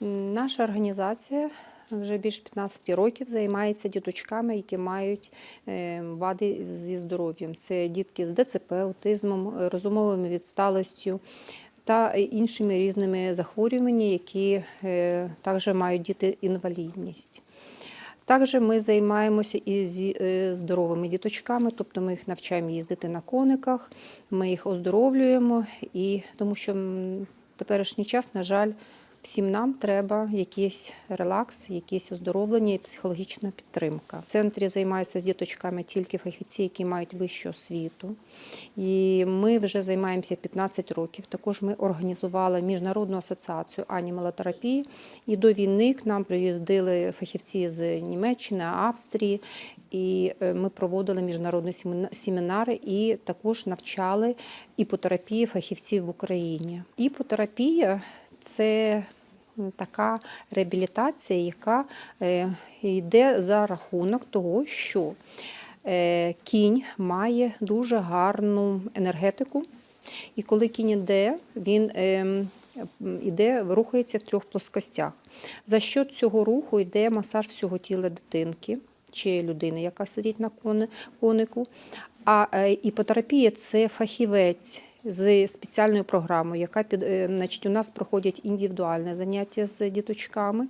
Наша організація вже більше 15 років займається діточками, які мають е, вади зі здоров'ям. Це дітки з ДЦП, аутизмом, розумовою відсталостю та іншими різними захворюваннями, які е, також мають діти інвалідність. Також ми займаємося і зі е, здоровими діточками, тобто ми їх навчаємо їздити на кониках, ми їх оздоровлюємо, і тому що м, теперішній час, на жаль, всім нам треба якийсь релакс, якесь оздоровлення і психологічна підтримка. В центрі займаються з діточками тільки фахівці, які мають вищу освіту. І ми вже займаємося 15 років. Також ми організували міжнародну асоціацію анімалотерапії. І до війни к нам приїздили фахівці з Німеччини, Австрії. І е, ми проводили міжнародні семінари і також навчали іпотерапії фахівців в Україні. Іпотерапія це така реабілітація, яка е, йде за рахунок того, що е, кінь має дуже гарну енергетику. І коли кінь іде, він ем, іде, рухається в трьох плоскостях. За що цього руху йде масаж всього тіла дитинки чи людини, яка сидить на конику. А е, іпотерапія це фахівець з спеціальною програмою, яка під е, значить, у нас проходять індивідуальне заняття з діточками.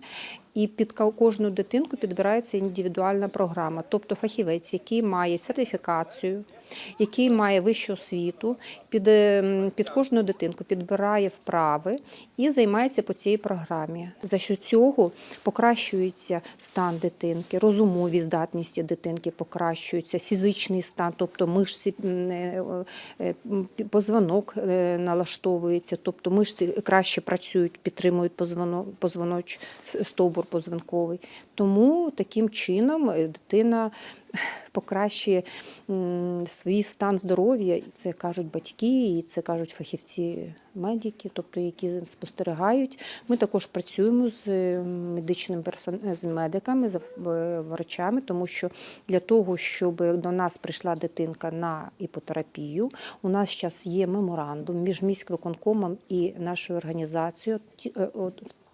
І під кожну дитинку підбирається індивідуальна програма, тобто фахівець, який має сертифікацію, який має вищу освіту, під, е, під кожну дитинку підбирає вправи і займається по цій програмі. За що цього покращується стан дитинки, розумові здатності дитинки покращуються, фізичний стан, тобто мишці, е, е, позвонок налаштовується, тобто мишці краще працюють, підтримують позвоно- позвоноч, стовбур позвонковий. Тому таким чином е, дитина покращує свій стан здоров'я. І Це кажуть батьки, і це кажуть фахівці медики, тобто які спостерігають. Ми також працюємо з е, медичним з медиками, з е, врачами, тому що для того, щоб до нас прийшла дитинка на іпотерапію, у нас зараз є меморандум між міськвиконкомом і нашою організацією.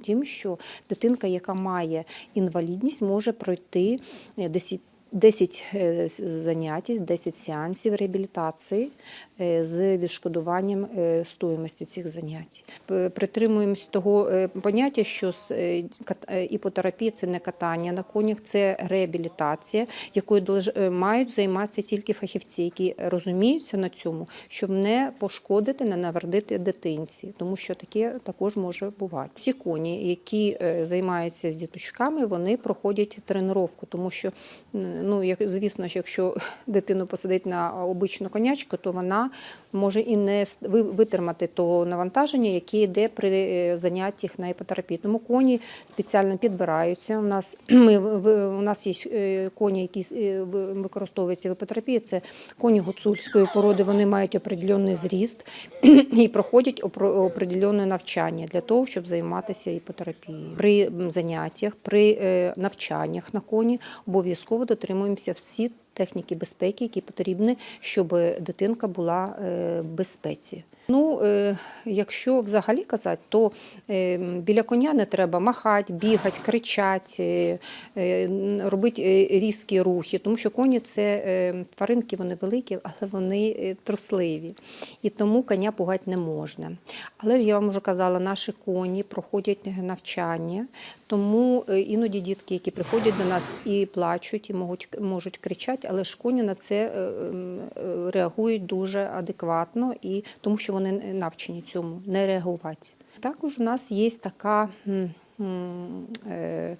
Е, Тим, що дитинка, яка має інвалідність, може пройти е, 10 10 е, занять, 10 сеансів реабілітації е, з відшкодуванням е, стоїмості цих занять. Притримуємось того е, поняття, що іпотерапія це не катання на конях, це реабілітація, якою мають займатися тільки фахівці, які розуміються на цьому, щоб не пошкодити, не навредити дитинці, тому що таке також може бувати. Всі коні, які займаються з діточками, вони проходять тренування, тому що ну як звісно, що якщо дитину посадить на обичну конячку, то вона може і не витримати того навантаження, яке йде при е, заняттях на іпотерапії. Тому коні спеціально підбираються. У нас ми у нас є е, коні, які е, використовуються в іпотерапії. Це коні гуцульської породи. Вони мають определенний зріст і проходять определенне навчання для того, щоб займатися іпотерапією. При заняттях, при навчаннях на коні обов'язково дотримуємося всі техніки безпеки, які потрібні, щоб дитинка була е, в безпеці. Ну, е, якщо взагалі казати, то е, біля коня не треба махати, бігати, кричати, робити різкі рухи, тому що коні це тваринки, вони великі, але вони трусливі. І тому коня пугати не можна. Але я вам вже казала, наші коні проходять навчання, тому іноді дітки, які приходять до нас і плачуть, і можуть, можуть кричати, але ж на це е, м, е, реагують дуже адекватно, і тому що вони навчені цьому не реагувати. Також у нас є така. е,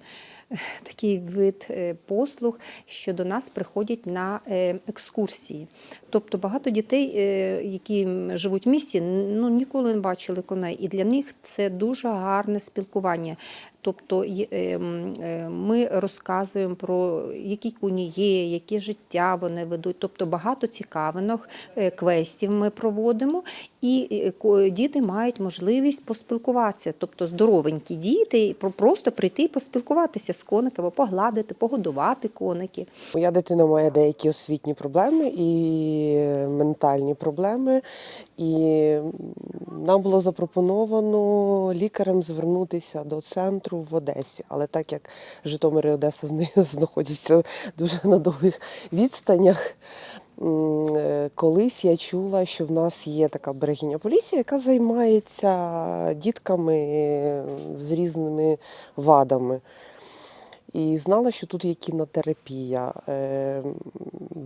Такий вид послуг, що до нас приходять на екскурсії. Тобто багато дітей, які живуть в місті, ну ніколи не бачили коней, і для них це дуже гарне спілкування. Тобто є- е, ми розказуємо про які коні є, яке життя вони ведуть. Тобто багато цікавинок, е, квестів ми проводимо, і е, діти мають можливість поспілкуватися. Тобто здоровенькі діти про- просто прийти і поспілкуватися з кониками, погладити, погодувати коники. Моя дитина має деякі освітні проблеми і ментальні проблеми, і нам було запропоновано лікарем звернутися до центру в Одесі. Але так як Житомир і Одеса знаходяться дуже на довгих відстанях. е, Колись я чула, що в нас є така берегиня поліція, яка займається дітками е, з різними вадами. І знала, що тут є кінотерапія. Е,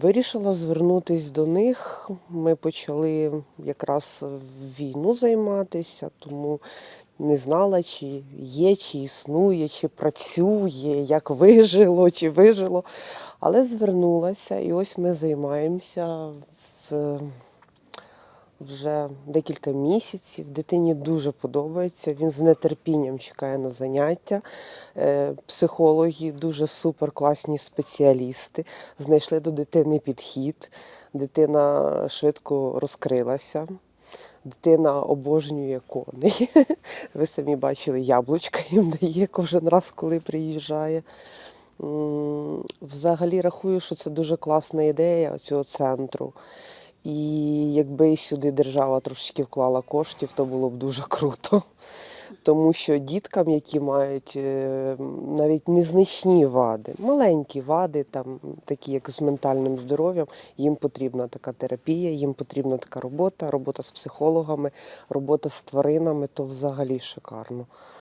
Вирішила звернутися до них. Ми почали якраз війну займатися, тому не знала, чи є, чи існує, чи працює, як вижило, чи вижило. Але звернулася, і ось ми займаємося в вже декілька місяців. Дитині дуже подобається. Він з нетерпінням чекає на заняття. Е, Психологи дуже супер класні спеціалісти. Знайшли до дитини підхід. Дитина швидко розкрилася. Дитина обожнює коней. Ви самі бачили, яблучка їм дає кожен раз, коли приїжджає. Взагалі рахую, що це дуже класна ідея цього центру. І якби сюди держава трошечки вклала коштів, то було б дуже круто. Тому що діткам, які мають е, навіть незначні вади, маленькі вади, там, такі як з ментальним здоров'ям, їм потрібна така терапія, їм потрібна така робота, робота з психологами, робота з тваринами, то взагалі шикарно.